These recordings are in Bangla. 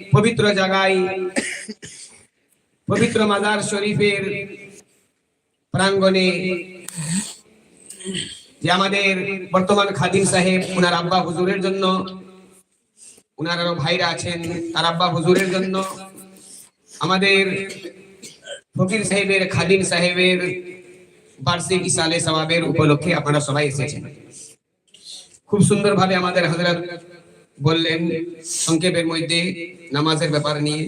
পবিত্র জায়গায় পবিত্র মাজার শরীফের প্রাঙ্গণে যে আমাদের বর্তমান খাদিম সাহেব, উনার আব্বা হুজুরের জন্য, উনার আরও ভাইরা আছেন, তার আব্বা হুজুরের জন্য, আমাদের ফকির সাহেবের, খাদিম সাহেবের বার্ষিক ইসালে সবাবের উপলক্ষে আপনারা সবাই এসেছেন। খুব সুন্দরভাবে আমাদের হযরত বললেন, সংক্ষেপের মধ্যে নামাজের ব্যাপার নিয়ে।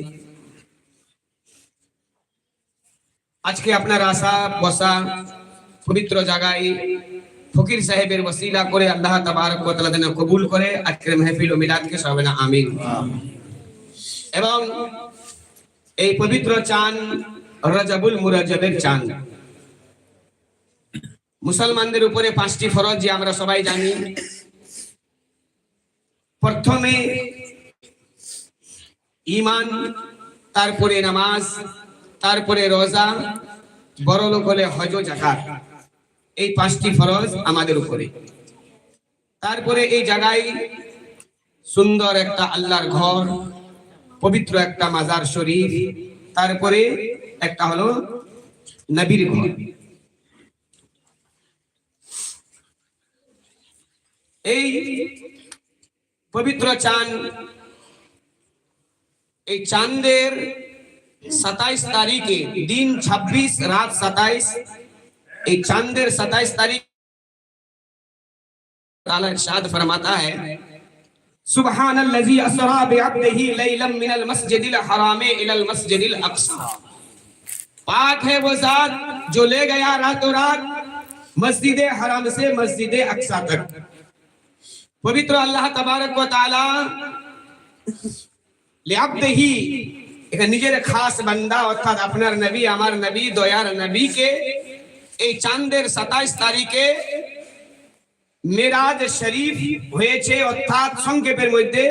আজকে আপনার আশা বসা পবিত্র জায়গায় ফকির সাহেবের ওসিলা করে আল্লাহ যেন কবুল করে, আজকের মাহফিল ও মিলাদকে সবাই না আমিন। এবং এই পবিত্র চান, রজবুল মুরাজবের চান। মুসলমানদের উপরে পাঁচটি ফরজ যে আমরা সবাই জানি প্রথমে ইমান তারপরে নামাজ, তারপরে রোজা, বড় লোক হলে হজ জাকাত। এই পাঁচটি ফরজ আমাদের উপরে। তারপরে এই জায়গায় সুন্দর একটা আল্লাহর ঘর, পবিত্র একটা মাজার শরীফ, তারপরে একটা হলো নবীর ঘর। এই পবিত্র চাঁদ। এই চাঁদের সাতাইশ তারিখে، দিন ২৬ রাত সাতাইশ، এই চাঁদের সাতাইশ তারিখ تعالی ارشاد فرماتا ہے سبحان الذي اسرا بعبده لیلم من المسجد الحرام الى المسجد الاقصى پاک ہے وہ ذات جو لے گیا رات و رات مسجد حرام سے مسجد اقصا تک পবিত্র আল্লাহ তাবারক ওয়া নিজের খাস বান্দা, অর্থাৎ আপনার নবী, আমার নবী, দয়ার নবীকে এই চাঁদের সাতাইশ তারিখে মেরাজ শরীফ হয়েছে, অর্থাৎ সংক্ষেপের মধ্যে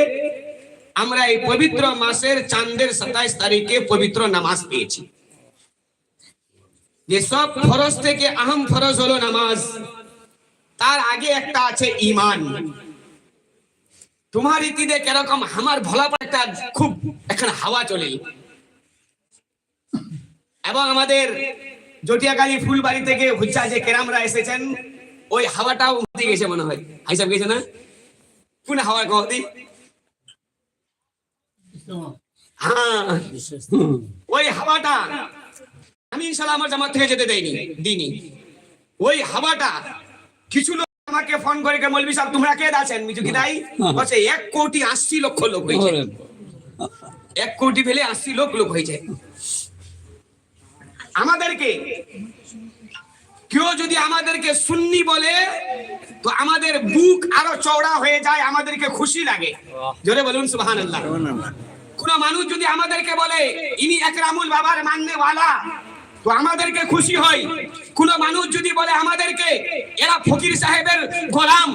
আমরা এই পবিত্র মাসের চাঁদের সাতাইশ তারিখে পবিত্র নামাজ পেয়েছি। যে সব ফরজ থেকে আহম ফরজ হলো নামাজ, তার আগে একটা আছে ইমান তোমার ইতিদে কীরকম আমার ভোলা একটা খুব এখন হাওয়া চলে এবং আমাদের জটিয়াকালী ফুলবাড়ি থেকে হুচ্চা যে কেরামরা এসেছেন, ওই হাওয়াটাও উঠতে গেছে মনে হয়। হাইসাব গেছে না? কোন হাওয়া কহতি হ্যাঁ। ওই হাওয়াটা আমি ইনশাল্লাহ আমার জামাত থেকে যেতে দেয়নি দিইনি। ওই হাওয়াটা কিছু লোক আমাকে ফোন করে কে মৌলবি সাহেব তোমরা কে আছেন মিজু কি দাই? বলছে এক কোটি আশি লক্ষ লোক হয়েছে। এক কোটি ফেলে আশি লোক লোক হয়েছে। আমাদেরকে কেউ যদি আমাদেরকে সুন্নি বলে তো আমাদের বুক আরও চওড়া হয়ে যায় আমাদেরকে খুশি লাগে। জোরে বলুন সুবহান আল্লাহ কোন মানুষ যদি আমাদেরকে বলে ইনি একরামুল বাবার মাননে ওয়ালা তো আমাদেরকে খুশি হয়। কোন মানুষ যদি বলে আমাদেরকে, এরা ফকির সাহেবের গোলাম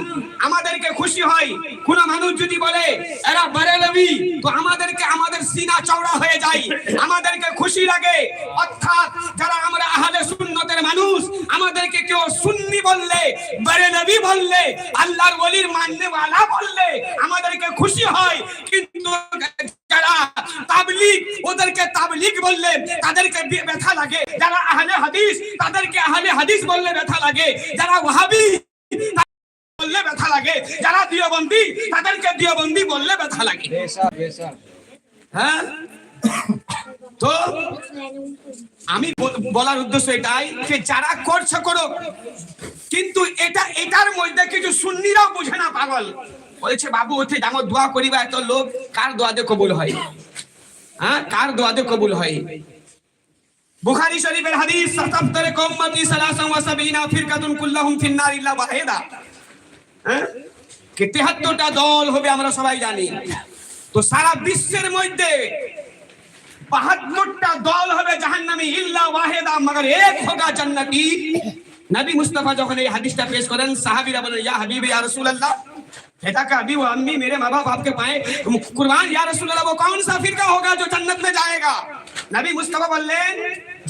আমাদেরকে খুশি হয়। কোন মানুষ যদি বলে, এরা বারেলবি তো আমাদেরকে আমাদের সিনা চওড়া হয়ে যায়। আমাদেরকে খুশি লাগে। অর্থাৎ যারা আমরা আহলে সুন্নতের মানুষ, আমাদেরকে কেউ সুন্নি বললে, বারেলবি বললে, আল্লাহর ওলির মাননে ওয়ালা বললে আমাদেরকে খুশি হয়। কিন্তু যারা তাবলিগ ওদেরকে তাবলিগ বললে তাদেরকে ব্যথা লাগে। যারা আহলে হাদিস তাদেরকে আহলে হাদিস বললে ব্যথা লাগে। যারা ওয়াহাবি বললে ব্যথা লাগে। যারা দিয়বন্দি তাদেরকে দিয়বন্দি বললে ব্যথা লাগে। হ্যাঁ? তো আমি বল- বলার উদ্দেশ্য এটাই যে যারা করছে করো কিন্তু এটা এটার মধ্যে কিছু সুন্নিরাও বুঝে না পাগল। বলেছে, বাবু ওতে ডাঙর দোয়া করিবা, এত লোক কার দোয়াতে কবুল হয়? হ্যাঁ কার দোয়াতে কবুল হয়? বুখারী শরীফের হাদিস সাতাফতারে কওমাতি সালাসান ওয়া সাবিনা ফিরকাতুন কুল্লাহুম ফিন্নার ইল্লা ওয়াহিদা। হ্যাঁ কে 73টা দল হবে আমরা সবাই জানি। তো সারা বিশ্বের মধ্যে বাহাত্তরটা দল হবে জাহান্নামী, ইল্লা ওয়াহিদা, মগর এক হোগা জান্নাতি। নবী মুস্তাফা যখন এই হাদিসটা পেশ করেন, সাহাবীরা বলেন, ইয়া হাবিবি, ইয়া রাসূলুল্লাহ। بیٹا کا ابھی وہ امی میرے ماں باپ آپ کے پائیں قربان یا رسول اللہ، وہ کون سا فرقہ ہوگا جو جنت میں جائے گا؟ نبی مصطفیٰ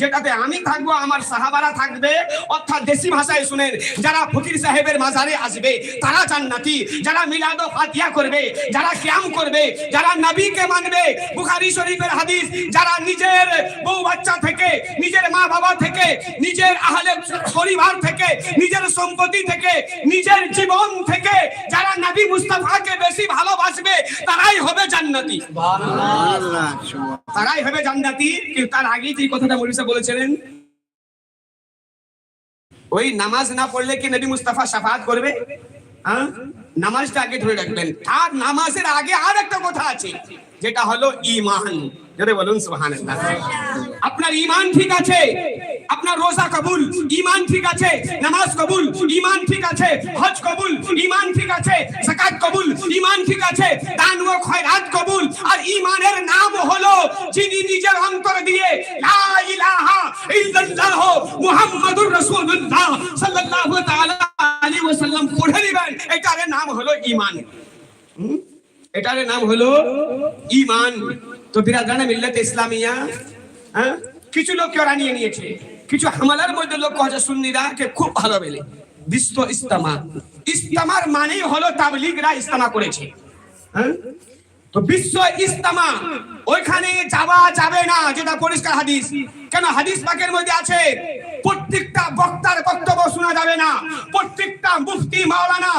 যেটাতে আমি থাকব আমার সাহাবারা থাকবে। অর্থাৎ দেশি ভাষায় শুনেন যারা ফকির সাহেবের মাজারে আসবে তারা জান্নাতি। যারা মিলাদ ও ফাতিহা করবে যারা কিয়াম করবে যারা নবীকে মানবে বুখারী শরীফের হাদিস যারা নিজের বউ বাচ্চা থেকে নিজের মা বাবা থেকে নিজের আহলে পরিবার থেকে নিজের সম্পত্তি থেকে নিজের জীবন থেকে যারা নবী মুস্তাফাকে বেশি ভালোবাসবে তারাই হবে জান্নাতি। সুবহানাল্লাহ তারাই হবে জান্নাতি। কিন্তু তার আগেই যে কথাটা মরিসা বলেছিলেন, ওই নামাজ না পড়লে কি নবী মুস্তাফা শাফাত করবে? হ্যাঁ? নামাজটা আগে ধরে রাখবেন। আর নামাজের আগে আর একটা কথা আছে, যেটা হলো সুবহানাল্লাহ। আপনার ঈমান ঠিক আছে, আপনার রোজা কবুল, ঈমান ঠিক আছে, নামাজ কবুল, ঈমান ঠিক আছে, হজ কবুল, ঈমান ঠিক আছে, যাকাত কবুল, ঈমান ঠিক আছে, দান ও খয়রাত কবুল। আর ঈমানের নাম হলো, যিনি নিজের অন্তর দিয়ে লা ইল্লাল্লাহ নাম হলো ঈমান? এটার নাম হলো ঈমান। ইসলামিয়া হ্যাঁ? কিছু লোক ওরা নিয়ে নিয়েছে। কিছু হামালার মধ্যে লোক হচ্ছে সুন্নিরা কে খুব ভালো বেলে বিশ্ব ইস্তামা ইস্তামার মানেই হলো তাবলিগরা ইস্তামা করেছে। হ্যাঁ? তো বিশ্ব ইস্তামা ওইখানে যাওয়া যাবে না যেটা পরিষ্কার হাদিস। কেন হাদিস পাকের মধ্যে আছে প্রত্যেকটা বক্তার বক্তব্য শোনা যাবে না প্রত্যেকটা মুফতি মাওলানা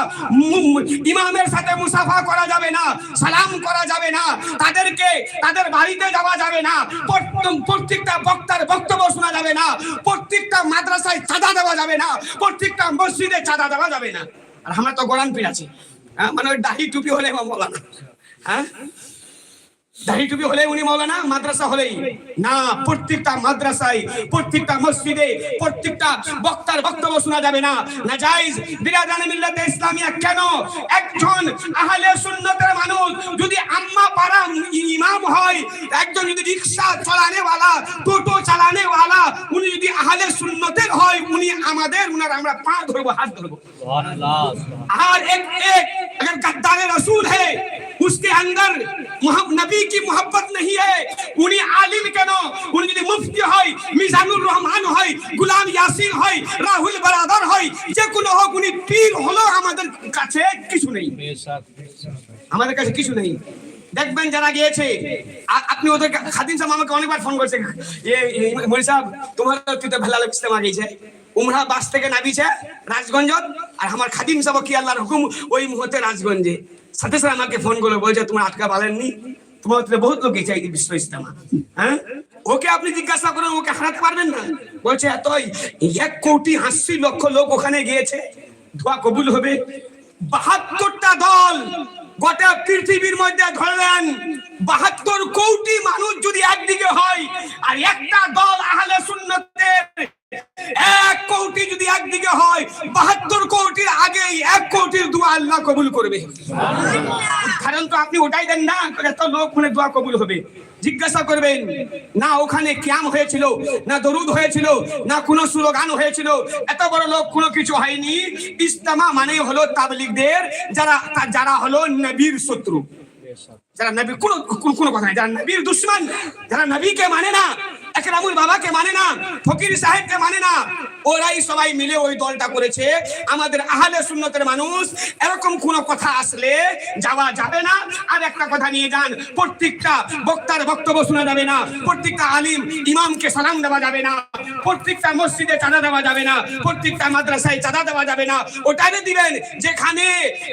ইমামের সাথে মুসাফা করা যাবে না সালাম করা যাবে না তাদেরকে তাদের বাড়িতে যাওয়া যাবে না প্রত্যেক- প্রত্যেকটা বক্তার বক্তব্য শোনা যাবে না প্রত্যেকটা মাদ্রাসায় চাঁদা দেওয়া যাবে না প্রত্যেকটা মসজিদে চাঁদা দেওয়া যাবে না। আর আমরা তো গোরান পীর আছি হ্যাঁ, মানে ওই দাহি টুপি হলে মৌলানা হ্যাঁ দাড়ি টুপি হলে উনি মৌলানা মাদ্রাসা হলেই না প্রত্যেকটা মাদ্রাসায় প্রত্যেকটা মসজিদে প্রত্যেকটা বক্তার বক্তব্য শোনা যাবে না না জায়েজ বিরাদান মিল্লাতে ইসলামিয়া কেন একজন আহলে সুন্নতের মানুষ যদি আম্মা পাড়া ইমাম হয় একজন যদি রিকশা চালানে वाला টোটো চালানে वाला উনি যদি আহলে সুন্নতের হয় উনি আমাদের উনার আমরা পা ধরবো হাত ধরবো और एक एक अगर गद्दार रसूल है उसके अंदर मोहब- नबी की मोहब्बत नहीं है উনি আলিম কেন উনি যদি মুফতি হয় মিজানুর রহমান হয় গুলাম ইয়াসিন হয় রাহুল বারাদার হয় যে কোনো হোক উনি পীর হলো আমাদের কাছে কিছু নেই আমাদের কাছে কিছু নেই দেখবেন যারা গিয়েছে আ- আপনি ওদের কা- খাদিম সাহেব আমাকে অনেকবার ফোন করছে এ মনি সাহেব তোমার তুই তো ভালো ইস্তেমা গিয়েছে উমরা বাস থেকে নামিছে রাজগঞ্জ আর আমার খাদিম সাহেব কি আল্লাহর হুকুম? ওই মুহূর্তে রাজগঞ্জে। সাথে সাথে আমাকে ফোন করে বলছে, তোমার আটকা পালেননি? তোমার বহুত লোক গেছে এই বিশ্ব ইস্তেমা হ্যাঁ? ওকে আপনি জিজ্ঞাসা করেন, ওকে হারাতে পারবেন না? বলছে, এতই, এক কোটি আশি লক্ষ লোক ওখানে গিয়েছে। ধোয়া কবুল হবে। বাহাত্তরটা দল গোটা পৃথিবীর মধ্যে ধরলেন। বাহাত্তর কোটি মানুষ যদি একদিকে হয়, আর একটা দল আহলে সুন্নতের এক কোটি যদি একদিকে হয়, বাহাত্তর কোটির আগেই এক কোটির দোয়া আল্লাহ কবুল করবে। কারণ তো আপনি ওটাই দেন না, এত লোক মানে দোয়া কবুল হবে। জিজ্ঞাসা করবেন, না, ওখানে ক্যাম হয়েছিল, না দরুদ হয়েছিল, না কোনো স্লোগান হয়েছিল? এত বড় লোক কোনো কিছু হয়নি। ইস্তামা মানে হলো তাবলিগদের, যারা যারা হলো নবীর শত্রু। যারা নবী কোন কোন কথা নাই, যারা নবীর দুশ্মন, যারা নবীকে মানে না একরামুল বাবাকে মানে না, ফকির সাহেবকে মানে না, ওরাই সবাই মিলে ওই দলটা করেছে। আমাদের আহলে সুন্নতের মানুষ, এরকম কোন কথা আসলে যাওয়া যাবে না। আর একটা কথা নিয়ে যান, প্রত্যেকটা বক্তার বক্তব্য শোনা যাবে না, প্রত্যেকটা আলিম ইমামকে সালাম দেওয়া যাবে না, প্রত্যেকটা মসজিদে চাঁদা দেওয়া যাবে না, প্রত্যেকটা মাদ্রাসায় চাঁদা দেওয়া যাবে না। ওটারে দিবেন যেখানে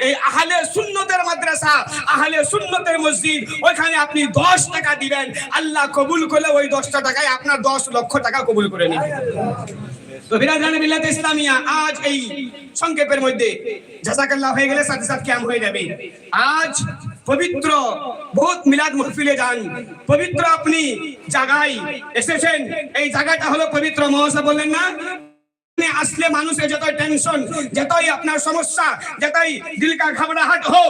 এই আহলে সুন্নতের মাদ্রাসা, আহলে সুন্নতের মসজিদ, ওইখানে আপনি দশ টাকা দিবেন। আল্লাহ কবুল করলে ওই দশটা টাকায় আপনার দশ লক্ষ টাকা কবুল করে নিন। সংক্ষেপের মধ্যে হয়ে গেলে সাথে সাথে আজ পবিত্র মিলাদ মহফিলে যান। পবিত্র আপনি জায়গায় এসেছেন। এই জায়গাটা হলো পবিত্র মহাসা বললেন না? সামনে আসলে মানুষের যতই টেনশন যতই আপনার সমস্যা যতই দিল কা হো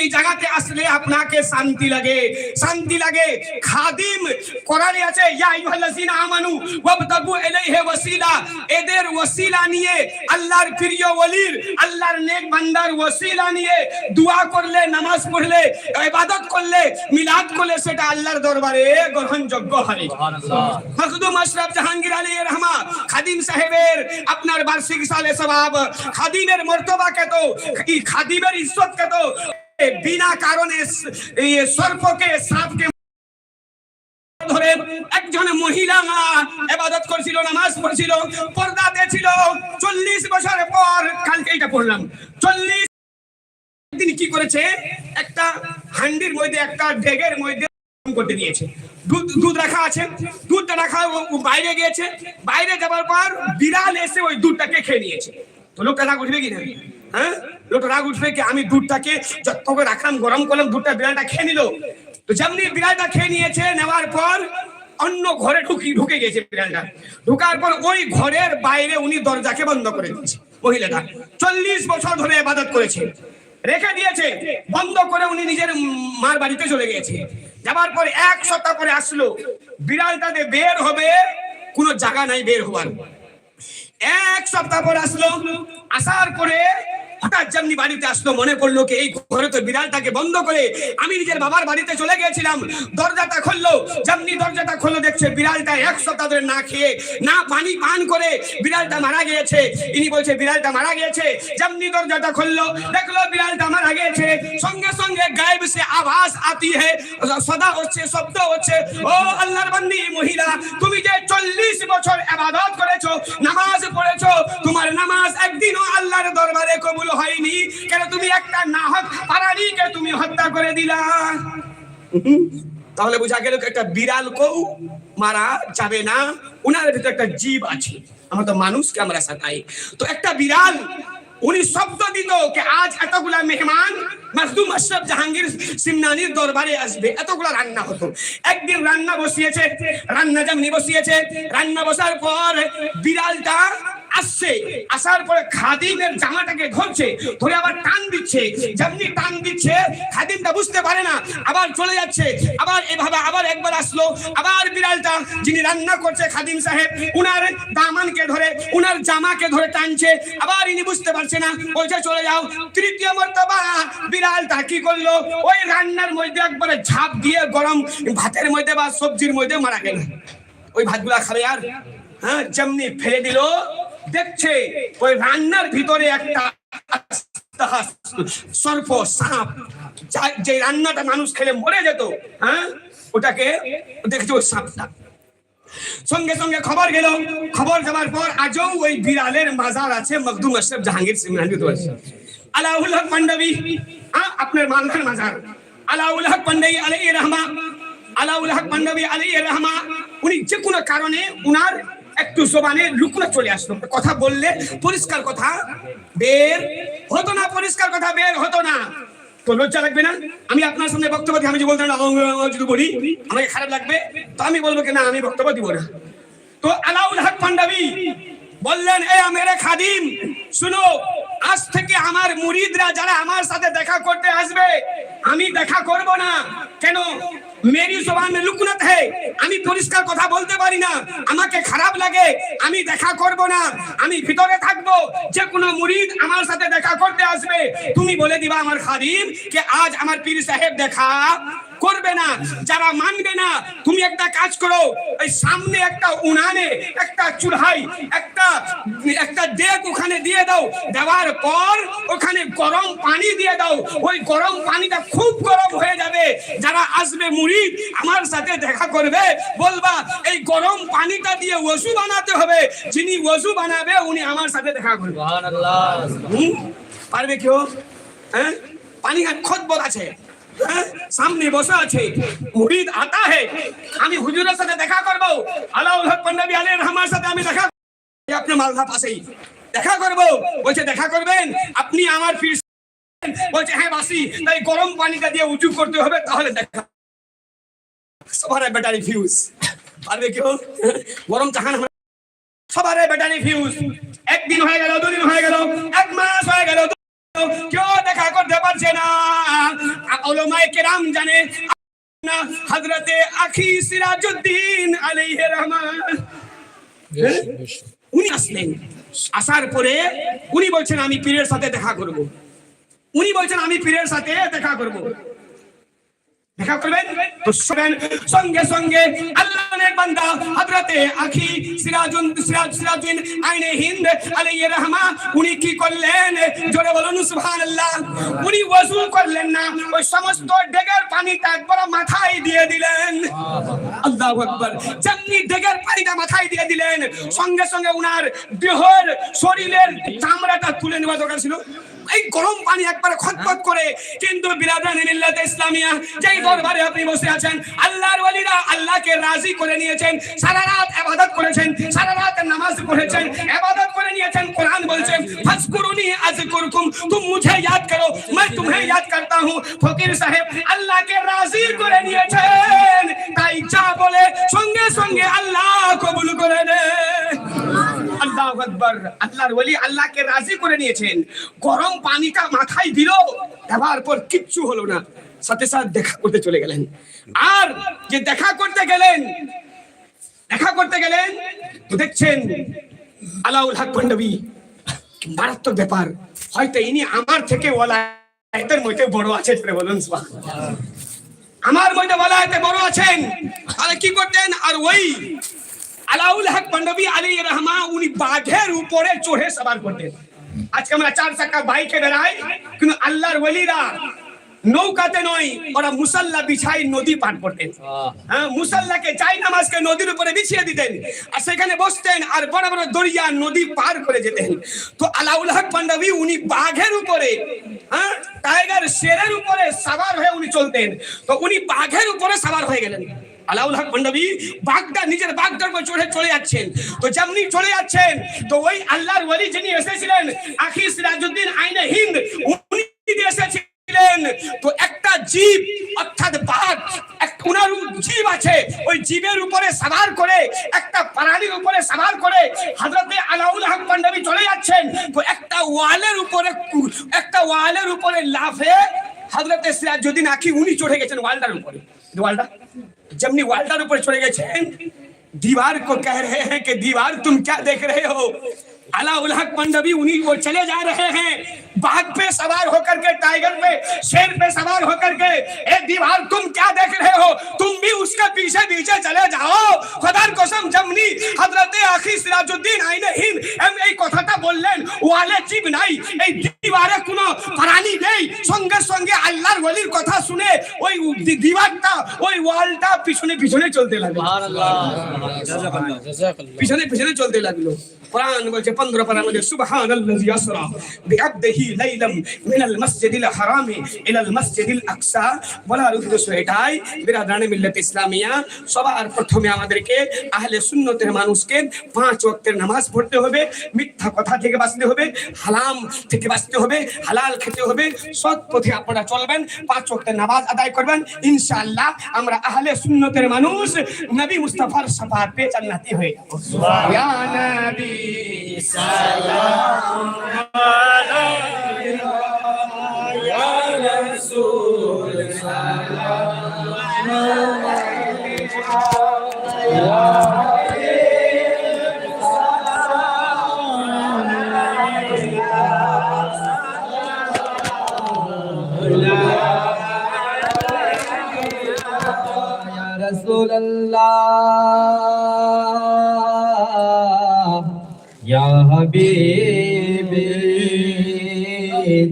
এই জায়গাতে আসলে আপনাকে শান্তি লাগে। শান্তি লাগে। খাদিম কোরআনে আছে ইয়া আইয়ুহাল্লাযিনা আমানু ওয়াবতাগু ইলাইহি ওয়াসিলা। এদের ওয়াসিলা নিয়ে আল্লাহর প্রিয় ওলির আল্লাহর নেক বান্দার ওয়াসিলা নিয়ে দোয়া করলে নামাজ পড়লে ইবাদত করলে মিলাদ করলে সেটা আল্লাহর দরবারে গ্রহণযোগ্য হয়। মখদুম আশরাফ জাহাঙ্গীর আলী রহমা খাদিম সাহেবের আপনার বার্ষিক সালে সবাব। খাদিমের মর্তবাকে তো খাদিমের ইজ্জতকে তো বিনা কারণে সর্পকে, সাপকে ধরে একজন মহিলা মা এবাদত করছিল, নামাজ পড়ছিল পর্দাতে ছিল চল্লিশ বছর পর কালকে এটা পড়লাম। চল্লিশ তিনি কি করেছে? একটা হান্ডির মধ্যে, একটা ডেগের মধ্যে করতে দুধ দুধ রাখা আছে। দুধটা রাখা বাইরে গিয়েছে। বাইরে যাবার পর বিড়াল এসে ওই দুধটাকে খেয়ে নিয়েছে। তো লোকটা রাগ উঠবে কি হ্যাঁ? লোকটা রাগ উঠবে কি? আমি দুধটাকে যত করে রাখলাম, গরম করলাম, দুধটা বিড়ালটা খেয়ে নিল। তো যেমনি বিড়ালটা খেয়ে নিয়েছে, নেওয়ার পর অন্য ঘরে ঢুকি ঢুকে গেছে বিড়ালটা। ঢুকার পর ওই ঘরের বাইরে উনি দরজাকে বন্ধ করে দিয়েছে, মহিলাটা। চল্লিশ বছর ধরে ইবাদত করেছে। রেখে দিয়েছে, বন্ধ করে উনি নিজের মার বাড়িতে চলে গিয়েছে। যাবার পর এক সপ্তাহ পরে আসলো। বিড়াল তাদের বের হবে, কোনো জায়গা নাই বের হওয়ার। এক সপ্তাহ পর আসলো, আসার পরে হঠাৎ যেমনি বাড়িতে আসলো, মনে পড়ল কি এই ঘরে তো বিড়ালটাকে বন্ধ করে আমি নিজের বাবার বাড়িতে চলে গিয়েছিলাম। দরজাটা খুললো, যেমনি দরজাটা খুললো, দেখছে বিড়ালটা এক সপ্তাহ না খেয়ে, না পানি পান করে বিড়ালটা মারা গিয়েছে। ইনি বলছে, বিড়ালটা মারা গিয়েছে? যেমনি দরজাটা খুললো, দেখল বিড়ালটা মারা গিয়েছে। সঙ্গে সঙ্গে গায়েব সে আওয়াজ আতি হে, সদা হচ্ছে, শব্দ হচ্ছে, ও আল্লাহর বান্দি মহিলা, তুমি যে চল্লিশ বছর আবাদত করেছ, নামাজ পড়েছো, তোমার নামাজ একদিনও আল্লাহর দরবারে কবুল হয়নি। কেন তুমি একটা নাহক পারানিকে তুমি হত্যা করে দিলা? তাহলে বোঝা গেল একটা বিড়াল কেউ মারা যাবে না? উনার ভিতরে একটা জীব আছে। আমরা তো মানুষকে আমরা সাতাই তো একটা বিড়াল, উনি শব্দ দিত আজ এতগুলা মেহমান মাসদুম আশরাফ জাহাঙ্গীর সিমনানির দরবারে আসবে। এতগুলা রান্না হতো। একদিন রান্না বসিয়েছে, রান্না যেমনি বসিয়েছে। রান্না বসার পর বিড়ালটা আসছে। আসার পরে খাদিমের জামাটাকে ধরছে, ধরে আবার টান দিচ্ছে। যেমনি টান দিচ্ছে, খাদিমটা বুঝতে পারে না, আবার চলে যাচ্ছে, আবার এভাবে আবার একবার আসলো, আবার বিড়ালটা যিনি রান্না করছে খাদিম সাহেব, উনার দামানকে ধরে, উনার জামাকে ধরে টানছে, আবার ইনি বুঝতে পারছে না, বলছে, চলে যাও। তৃতীয় মর্তবা, বিড়ালটা কি করল? ওই রান্নার মধ্যে একবারে ঝাঁপ দিয়ে গরম ভাতের মধ্যে বা সবজির মধ্যে মারা গেল। ওই ভাতগুলা খাবে আর? হ্যাঁ যেমনি ফেলে দিল দেখছে ওই রান্নার ভিতরে একটা সর্প সাপ। যা- রান্নাটা মানুষ খেলে মরে যেত হ্যাঁ? ওটাকে দেখছে ওই সাপটা। সঙ্গে সঙ্গে খবর গেল খবর যাওয়ার পর আজও ওই বিড়ালের মাজার আছে মখদুম আশরাফ জাহাঙ্গীর সিমরানি আলাউল হক পান্ডবী হ্যাঁ, আপনার মালখান মাজার। আলাউল হক পান্ডবী আলাই রহমা আলাউল হক পান্ডবী আলাই রহমা উনি যে কোনো কারণে উনার একটু জবানে লুকনা চলে আসলো। কথা বললে পরিষ্কার কথা, বের হতো না, পরিষ্কার কথা, বের হতো না। তো লজ্জা লাগবে না? আমি আপনার সামনে বক্তব্য আমি যদি বলি, আমাকে খারাপ লাগবে, তো আমি বলব আমি বক্তব্য না। তো আলাউল বললেন, এ মেরে খাদিম আজ থেকে আমার মুরিদরা যারা আমার সাথে দেখা করতে আসবে আমি দেখা করব না। কেন? মেরি জবান লুকনত হে। আমি পরিষ্কার কথা বলতে পারি না। আমাকে খারাপ লাগে। আমি দেখা করব না। আমি ভিতরে থাকব। যে কোনো মুরিদ আমার সাথে দেখা করতে আসবে। তুমি বলে দিবা আমার খাদিম যে আজ আমার পীর সাহেব দেখা করবে না। যারা মানবে না, তুমি একটা কাজ করো। ওই সামনে একটা উনানে, একটা চুলহাই, একটা একটা ডেক ওখানে দিয়ে দাও। দেওয়ার পর ওখানে গরম পানি দিয়ে দাও। ওই গরম পানিটা খুব গরম হয়ে যাবে। যারা আসবে মুড়িদ আমার সাথে দেখা করবে। বলবা এই গরম পানিটা দিয়ে ওষু বানাতে হবে। যিনি ওষু বানাবে উনি আমার সাথে দেখা করবে। পারবে কেউ? হ্যাঁ? পানি খোঁজবর আছে। হ্যাঁ? সামনে বসে আছে। মুরিদ আতা হে। আমি হুজুরের সাথে দেখা করব। আলাউল হক পান্ডবী আলী রহমার সাথে আমি দেখা আপনার মালদা পাশেই। দেখা করব। বলছে দেখা করবেন? আপনি আমার ফির বলছে হ্যাঁ বাসি তাই গরম পানিটা দিয়ে উঁচু করতে হবে তাহলে দেখা সবার ব্যাটারি ফিউজ পারবে কেউ গরম চাহান সবারে বেটারি ফিউজ একদিন হয়ে গেল দুদিন হয়ে গেল এক মাস হয়ে গেল কেউ দেখা করতে পারছে না। ওলামায়ে কেরাম জানে না হযরতে আখি সিরাজউদ্দিন আলাইহি রহমান। উনি আসলেন। আসার পরে উনি বলছেন আমি পীরের সাথে দেখা করব। উনি বলছেন, আমি পীরের সাথে দেখা করব। দেখা করবেন? তো সঙ্গে সঙ্গে বান্দা হযরতে আখি সিরাজুন, সিরাজ আইনে হিন্দ আলাইহি রাহমা, উনি কি করলেন? জোরে বলুন, সুবহানাল্লাহ। উনি ওযু করলেন না, ওই সমস্ত ডেগের পানিটা একবার মাথায় দিয়ে দিলেন। আল্লাহু আকবার। যেমনি ডেগের পানিটা মাথায় দিয়ে দিলেন, সঙ্গে সঙ্গে উনার দেহের শরীরের চামড়াটা তুলে নেওয়া দরকার ছিল। এই গরম পানি একবার খতখত করে কিন্তু বিরাদান মিল্লাত ইসলামিয়া যেই দরবারে আপনি বসে আছেন আল্লাহর ওয়ালিরা আল্লাহকে রাজি করে নিয়েছেন সারা রাত ইবাদত করেছেন সারা রাত নামাজ পড়েছেন ইবাদত করে নিয়েছেন কোরআন বলছেন ফাজকুরুনি আযকুরকুম তুম মুঝে याद करो मैं तुम्हें याद करता हूं ফকির সাহেব আল্লাহকে রাজি করে নিয়েছেন তাই যা বলে সঙ্গে সঙ্গে আল্লাহ কবুল করে নেয় আকবার আল্লাহর ওলি আল্লাহকে রাজি করে নিয়েছেন। গরম পানিটা মাথায় দিল দেওয়ার পর কিচ্ছু হলো না। সাথে সাথে দেখা করতে চলে গেলেন। আর যে দেখা করতে গেলেন, দেখা করতে গেলেন, তো দেখছেন আলাউল হক পান্ডবী মারাত্মক ব্যাপার। হয়তো ইনি আমার থেকে ওলা এদের মধ্যে বড় আছে বলুন আমার মধ্যে বলা এতে বড় আছেন। তাহলে কি করতেন? আর ওই আলাউল হক পান্ডবী আলী রহমা উনি বাঘের উপরে চড়ে সবার করতেন। আজকে আমরা চার চাকা বাইকে বেড়াই, কিন্তু আল্লাহর ওলিরা নৌকাতে নয় ওরা মুসাল্লা বিছাই নদী পার করতেন। হ্যাঁ মুসাল্লাকে চাই নামাজকে নদীর উপরে বিছিয়ে দিতেন। আর সেখানে বসতেন আর বড় বড় দরিয়া নদী পার করে যেতেন। তো আলাউল হক পান্ডবী উনি বাঘের উপরে হ্যাঁ টাইগার শেরের উপরে সাবার হয়ে উনি চলতেন। তো উনি বাঘের উপরে সাবার হয়ে গেলেন। আলাউল হক পান্ডবী বাগদা নিজের বাগদার উপর চড়ে চলে যাচ্ছেন। তো যেমনি চলে যাচ্ছেন তো ওই আল্লাহর ওলি যিনি এসেছিলেন আখি সিরাজউদ্দিন আইনে হিন্দ উনি এসেছিলেন তো একটা জীব অর্থাৎ বাঘ এক- উনার জীব আছে ওই জীবের উপরে সাবার করে একটা প্রাণীর উপরে সাবার করে হযরতে আলাউল হক পান্ডবী চলে যাচ্ছেন তো একটা ওয়ালের উপরে কু- একটা ওয়ালের উপরে লাফে হযরতে সিরাজউদ্দিন আখি উনি চড়ে গেছেন ওয়ালটার উপরে ওয়ালটা जमनी वाल्टर ऊपर चले गए थे दीवार को कह रहे हैं कि दीवार तुम क्या देख रहे हो اللہ الحق مندبی انہی وہ چلے جا رہے ہیں۔ باگ پہ سوار ہو کر کے ٹائگر پہ، شیر پہ سوار ہو کر کے اے دیوار تم کیا دیکھ رہے ہو؟ تم بھی اس کے پیچھے پیچھے چلے جاؤ۔ خدا کو سم جمنی، حضرت آخی سراج الدین، آئین ہند এম এই بول لین والے چیب نائی ای دیوارے کنو، پرانی دی সঙ্গে সঙ্গে আল্লাহর ওলির কথা শুনে ওই দি- ওই ওয়ালটা পিছনে পিছনে চলতে লাগল। পিছনে পিছনে চলতে লাগল। কোরআন বলছে 15 পারা মধ্যে সুবহানাল্লাযী আসরা বিআবদিহি লাইলাম মিনাল মাসজিদিল হারামি ইলাল মাসজিদিল আকসা। বলার উদ্দেশ্য এটাই বিরাদানে মিল্লাত ইসলামিয়া। সবার প্রথমে আমাদেরকে আহলে সুন্নতের মানুষকে পাঁচ ওয়াক্তের নামাজ পড়তে হবে মিথ্যা কথা থেকে বাঁচতে হবে হালাম থেকে বাঁচতে হবে হালাল খেতে হবে সৎ পথে আপনারা চলবেন, পাঁচ ওয়াক্তের নামাজ আদায় করবেন। ইনশাআল্লাহ আমরা আহলে সুন্নতের মানুষ নবী মুস্তাফার শাফাত পেয়ে জান্নাতি হয়ে যাব। ইয়া আল্লাহ। ইয়া হাবিবি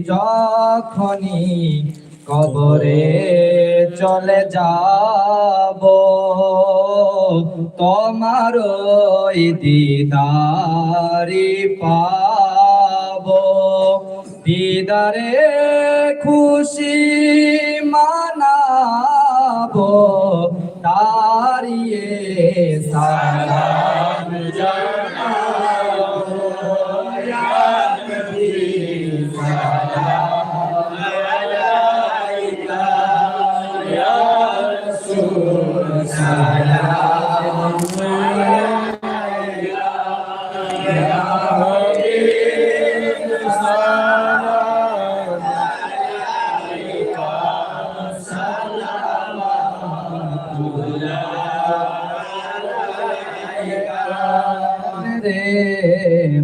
যখনই কবরে চলে যাব তোমার ওই দিদারি পাব। দিদারে খুশি মা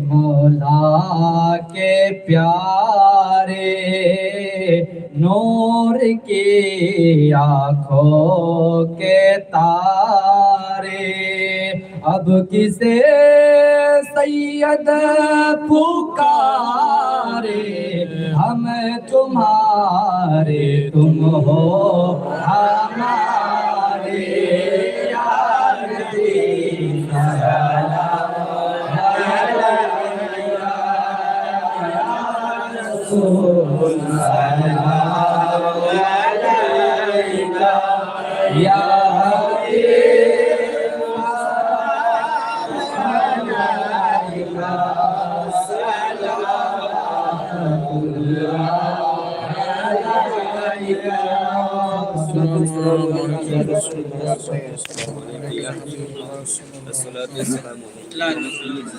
مولا کے پیارے نور کی آنکھوں کے تارے اب کسے सैयद पुकारे हम तुम्हारे तुम हो हमारे यार दी على رسول الله صلى الله عليه وسلم الصلاة والسلام على رسول الله